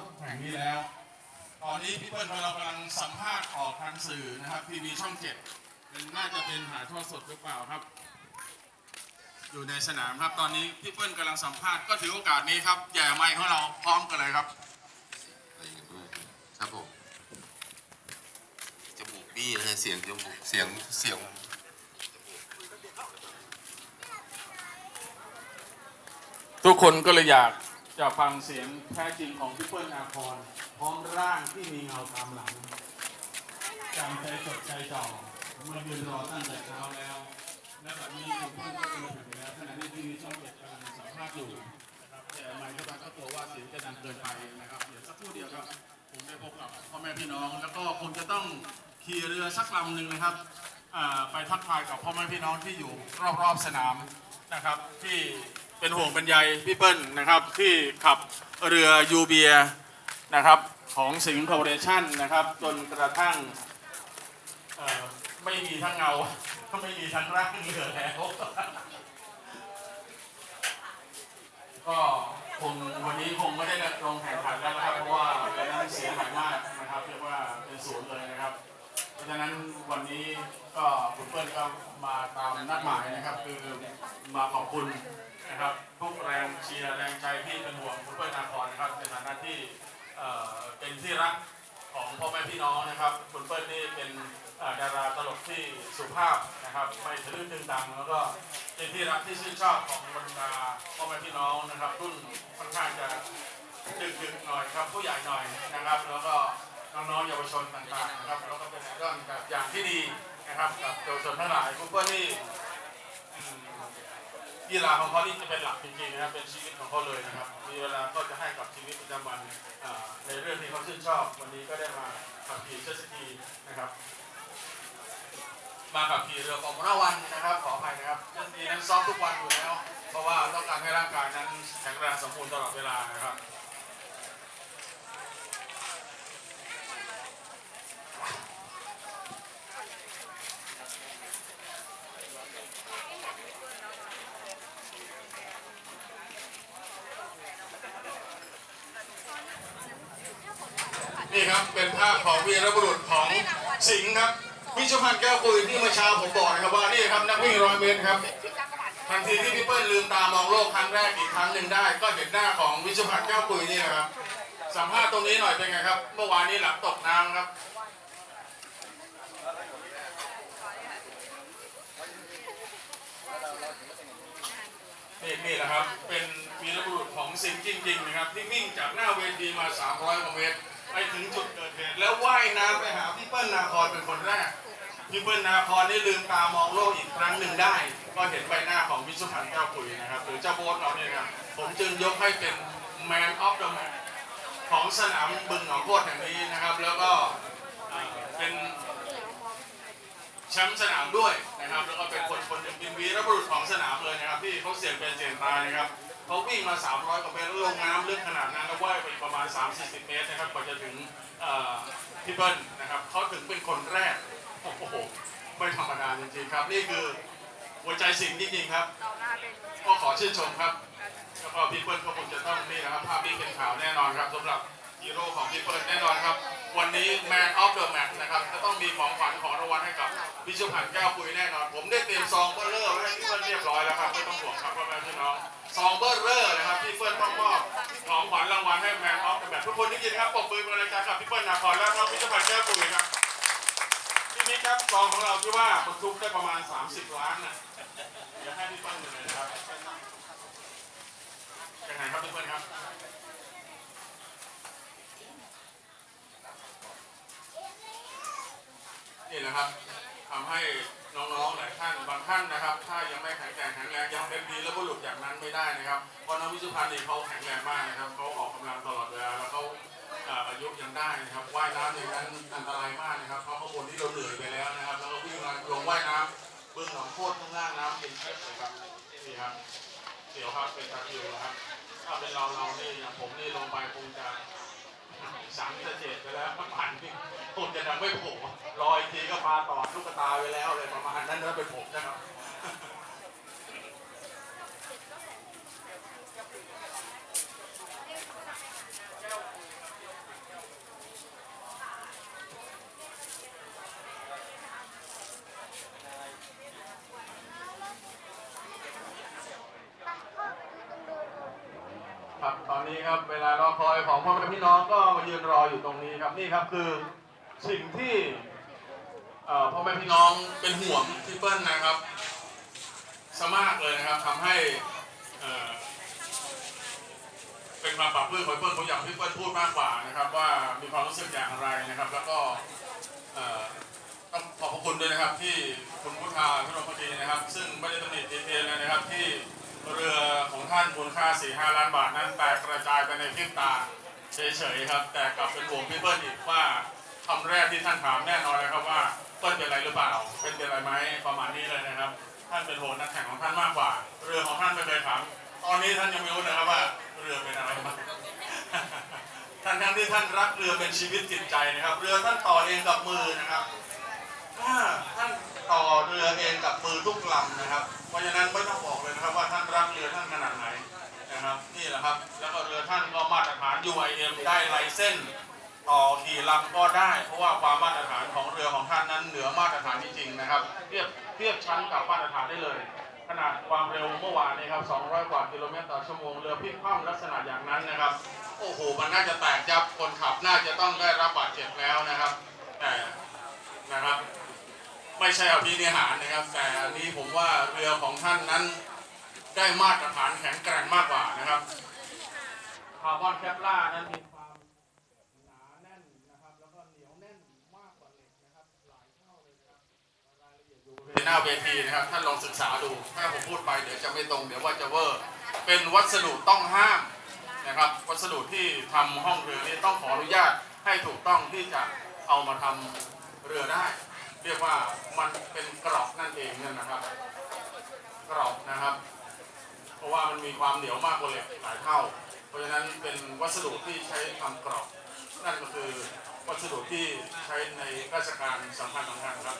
ษแห่งนี้แล้ว ตอนนี้พี่เปิ้ลเรากำลังสัมภาษณ์ออกทางสื่อนะครับทีวีช่องเจ็ดเป็นน่าจะเป็นถ่ายทอดสดหรือเปล่าครับ อยู่ในสนามครับตอนนี้พี่เปิ้ลกำลังสัมภาษณ์ก็ถือโอกาสนี้ครับแย่ไมค์ของเราพร้อมกันเลยครับอะไรอย่างเงี้ยด้วยครับผมจมูกบี้นะเสียงจมูกเสียงเสียงทุกคนก็เลยอยาก จะฟังเสียงแท้จริงของพี่เปิ้ลนาครพร้อมร่างที่มีเงาตามหลังจำใจจดใจจ่อมายืนรอตั้งแต่เช้าแล้วและแบบนี้คุณเปิ้ลก็มาถึงแล้วขณะนี้ที่ช่องเจ็ดกำลังสัมภาษณ์อยู่นะครับแต่ไมค์เข้าไปก็กลัวว่าเสียงจะดังเกินไปนะครับเดี๋ยวสักครู่เดียวครับผมได้พบกับพ่อแม่พี่น้อง แล้วก็คงจะต้องขี่เรือสักลำหนึ่งนะครับไปทักทายกับพ่อแม่พี่น้องที่อยู่รอบๆสนามนะครับที่ เป็นห่วงเป็นใยพี่เปิ้ลนะครับที่ขับเรือยูเบียนะครับของสิงห์คอร์ปอเรชั่นนะครับจนกระทั่งไม่มีทั้งเงาก็ไม่มีทั้งร่างเหลือแล้วก็คงวันนี้คงไม่ได้ลงแข่งขันแล้วนะครับเพราะว่าเรือนั้นเสียหายมากนะครับเรียกว่าเป็นศูนย์เลยนะครับะฉะนั้นวันนี้ก็คุณเปิ้ลก็มาตามนัดหมายนะครับ คือมาขอบคุณนะครับทุกแรงเชียร์แรงใจที่เป็นห่วงคุณเปิ้ลนาครนะครับในฐานะที่เอ่อเป็นที่รักของพ่อแม่พี่น้องนะครับคุณเปิ้ลนี่เป็นดาราตลกที่สุภาพนะครับไม่ทะลึ่งตึงตังแล้วก็เป็นที่รักที่ชื่นชอบของบรรดาพ่อแม่พี่น้องนะครับรุ่นค่อนข้างจะดึกๆหน่อยครับผู้ใหญ่หน่อยนะครับ แล้วก็ น้องๆเยาวชนต่างๆนะครับแล้วก็เป็นไอดอลแบบอย่างที่ดีนะครับกับเยาวชนทั้งหลายคุณเปิ้ลนี่กีฬาของเขานี่จะเป็นหลักจริงๆนะครับเป็นชีวิตของเขาเลยนะครับมีเวลาก็จะให้กับชีวิตประจำวันในเรื่องที่เขาชื่นชอบ วันนี้ก็ได้มาขับขี่เจ็ตสกีนะครับ มาขับขี่เรือฟอร์มูล่าวันนะครับขออภัยนะครับเจ็ตสกีนั้นซ้อมทุกวันอยู่แล้ว เพราะว่าต้องการให้ร่างกายนั้นแข็งแรงสมบูรณ์ตลอดเวลานะครับ นี่ครับ เป็นภาพของวีรบุรุษของสิงห์ครับวิชพันธ์แก้วคุยที่เมื่อเช้าผมบอกนะครับว่านี่ครับนักวิ่งร้อยเมตรครับทันทีที่พี่เปิ้ลลืมตามองโลกครั้งแรกอีกครั้งหนึ่งได้ ก็เห็นหน้าของวิชพันธ์แก้วคุยนี่นะครับสัมภาษณ์ตรงนี้หน่อยเป็นไงครับ เมื่อวานนี้หลังตกน้ำครับนี่นี่แหละครับ เป็นวีรบุรุษของสิงห์จริงๆนะครับ ที่วิ่งจากหน้าเวทีมา 300กว่าเมตร ไปถึงจุดเกิดเหตุแล้วว่ายน้ำไปหาพี่เปิ้ลนาครเป็นคนแรกพี่เปิ้ลนาครได้ลืมตามองโลกอีกครั้งหนึ่งได้ ก็เห็นใบหน้าของวิสุพันธ์แก้วคุยนะครับหรือเจ้าโบ๊ทเราเนี่ยนะผมจึงยกให้เป็น Man of the Match ของสนามบึงหนองโคตรแห่งนี้นะครับ แล้วก็เอ่อเป็นแชมป์สนามด้วยนะครับ แล้วก็เป็นคนคนหนึ่งเป็นวีรบุรุษของสนามเลยนะครับที่เขาเสี่ยงเป็นเสี่ยงตายนะครับ เขาวิ่งมา 300 กว่าเมตรลงน้ำลึกขนาดนั้นแล้วว่ายไปประมาณ 3-40 เมตรนะครับกว่าจะถึงพี่เบิ้ลนะครับเขาถึงเป็นคนแรก โอ้โห ไม่ธรรมดาจริงๆครับ นี่คือหัวใจสิงจริงๆครับ ก็ขอชื่นชมครับ แล้วก็พี่เปิ้ลก็คงจะต้องนี่นะครับภาพนี้เป็นข่าวแน่นอนครับสำหรับฮีโร่ของพี่เปิ้ลแน่นอนครับ วันนี้ Man of the Match นะครับจะต้องมีของขวัญ กับพิชพันธ์แก้วคุยแน่นอน ผมได้เตรียมซองเบอร์เลอร์ไว้ให้พี่เปิ้ลเรียบร้อยแล้วครับไม่ต้องห่วงครับพ่อแม่พี่น้องซองเบอร์เลอร์นะครับพี่เปิ้ลต้องมอบของขวัญรางวัลให้ Man of the Match ทุกคนได้ยินครับปรบมือเป็นกำลังใจกับพี่เปิ้ลนาครและน้องพิชพันธ์แก้วคุยครับพี่มิกครับซองของเราที่ว่าบรรทุกได้ประมาณ 30 ล้านน่ะเดี๋ยวให้พี่เปิ้ลดูหน่อยนะครับยังไงครับพี่เปิ้ลครับนี่นะครับ ทำให้น้องๆหลายท่านบางท่านนะครับ ถ้ายังไม่แข็งแกร่งแข็งแรงยังเป็นดีแล้วก็หลุดจากนั้นไม่ได้นะครับเพราะน้องวิสุพันธ์นี่เขาแข็งแรงมากนะครับเขาออกกำลังตลอดเวลาแล้วเขาอายุยังได้นะครับว่ายน้ำในนั้นอันตรายมากนะครับเพราะข้างบนที่เราเหนื่อยไปแล้วนะครับแล้วก็วิ่งมาลงว่ายน้ำเบื้องหนองโคตรข้างล่างน้ำเย็นเชียบเลยครับนี่ครับเดี๋ยวครับเป็นตะคริวนะครับถ้าเป็นเราเรานี่อย่างผมนี่ลงไปคงจะ สังจะเจ็ดไปแล้วมันผ่านที่ผมจะยังไม่โผล่รอยทีก็พาต่อลูกตาไปแล้วเลยประมาณนั้นนะเป็นผมนะครับ ครับตอนนี้ครับเวลารอคอยของพ่อแม่พี่น้องก็มายืนรออยู่ตรงนี้ครับนี่ครับคือสิ่งที่พ่อแม่พี่น้องเป็นห่วงพี่เปิ้ลนะครับสมากเลยนะครับทำให้เป็นความปรับปลื้มของพี่เปิ้ลผมอยากพี่เปิ้ลพูดมากกว่านะครับว่ามีความรู้สึกอย่างไรนะครับ แล้วก็ต้องขอบพระคุณด้วยนะครับที่คุณพุทธาพิรมพดีนะครับ ซึ่งไม่ได้ตำหนิติเตียนเลยนะครับที่เรือ ท่านมูลค่า 4-5 ล้านบาทนั้นแตกกระจายไปในพริบตาเฉยๆครับ แต่กลับเป็นห่วงพี่เปิ้ลอีกว่าคำแรกที่ท่านถามแน่นอนเลยครับว่าเปิ้ลเป็นอะไรหรือเปล่า เป็นเป็นอะไรไหมประมาณนี้เลยนะครับ ท่านเป็นห่วงนักแข่งของท่านมากกว่า เรือของท่านไม่เคยถามตอนนี้ท่านยังไม่รู้นะครับว่าเรือเป็นอะไรบ้างท่านทั้งที่ท่านรักเรือเป็นชีวิตจิตใจนะครับ เรือท่านต่อเองกับมือนะครับถ้าท่าน ต่อเรือเองกับมือทุกลำนะครับ เพราะฉะนั้นไม่ต้องบอกเลยนะครับว่าท่านรักเรือท่านขนาดไหนนะครับนี่แหละครับแล้วก็เรือท่านก็มาตรฐาน UIM ได้ไลเส้น ต่อขี่ลำก็ได้ เพราะว่าความมาตรฐานของเรือของท่านนั้นเหนือมาตรฐานจริงๆนะครับเทียบเทียบชั้นกับมาตรฐานได้เลย ขนาดความเร็วเมื่อวานนี้ครับ 200 กว่ากิโลเมตรต่อชั่วโมงเรือพลิกคว่ำลักษณะอย่างนั้นนะครับโอ้โหมันน่าจะแตกยับคนขับน่าจะต้องได้รับบาดเจ็บแล้วนะครับแต่นะครับ ไม่ใช่อภินิหารนะครับ แต่อันนี้ผมว่าเรือของท่านนั้นได้มาตรฐานแข็งแกร่งมากกว่านะครับคาร์บอนแคปล่านั้นมีความหนาแน่นนะครับ แล้วก็เหนียวแน่นมากกว่าเหล็กนะครับ หลายเท่าเลยนะครับรายละเอียดอยู่ในหน้าเวทีนะครับ ท่านลองศึกษาดู ถ้าผมพูดไปเดี๋ยวจะไม่ตรง เดี๋ยวว่าจะเวอร์ เป็นวัสดุต้องห้ามนะครับ วัสดุที่ทำห้องเรือนี่ต้องขออนุญาตให้ถูกต้องที่จะเอามาทำเรือได้ เรียกว่ามันเป็นกรอบนั่นเองนั่นนะครับ กรอบนะครับ เพราะว่ามันมีความเหนียวมากกว่าเหล็กหลายเท่า เพราะฉะนั้นเป็นวัสดุที่ใช้ทำกรอบ นั่นก็คือวัสดุที่ใช้ในราชการสำคัญสำคัญครับ